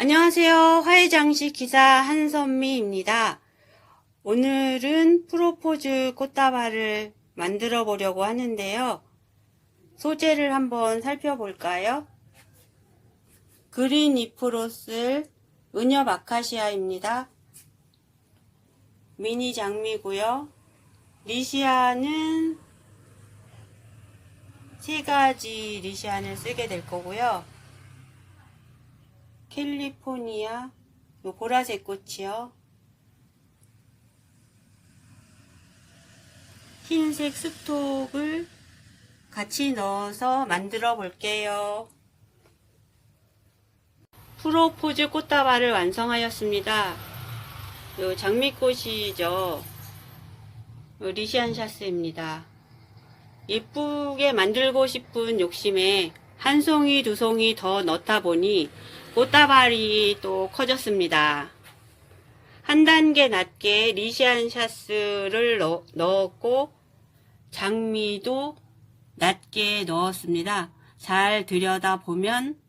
안녕하세요. 화해장식 기사 한선미입니다. 오늘은 프로포즈 꽃다발을 만들어 보려고 하는데요. 소재를 한번 살펴볼까요? 그린 잎으로 쓸 은엽 아카시아입니다. 미니 장미고요. 리시아는 세 가지 리시안을 쓰게 될 거고요. 캘리포니아, 요 보라색 꽃이요. 흰색 스톡을 같이 넣어서 만들어 볼게요. 프로포즈 꽃다발을 완성하였습니다. 요 장미꽃이죠. 요 리시안 샤스입니다. 예쁘게 만들고 싶은 욕심에 한 송이 두 송이 더 넣다 보니 꽃다발이 또 커졌습니다. 한 단계 낮게 리시안 샤스를 넣- 넣었고 장미도 낮게 넣었습니다. 잘 들여다 보면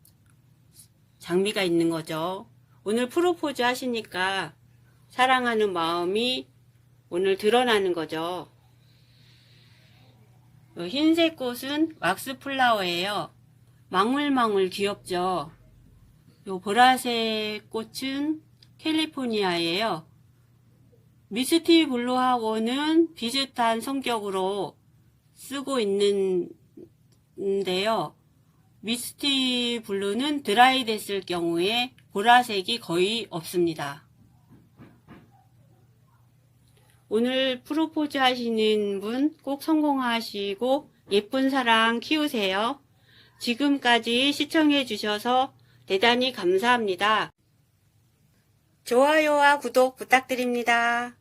장미가 있는 거죠. 오늘 프로포즈 하시니까 사랑하는 마음이 오늘 드러나는 거죠. 요 흰색 꽃은 왁스 플라워예요. 망울망울 귀엽죠? 요 보라색 꽃은 캘리포니아예요. 미스티 블루하고는 비슷한 성격으로 쓰고 있는데요. 미스티 블루는 드라이 됐을 경우에 보라색이 거의 없습니다. 오늘 프로포즈 하시는 분 꼭 성공하시고 예쁜 사랑 키우세요. 지금까지 시청해 주셔서 대단히 감사합니다. 좋아요와 구독 부탁드립니다.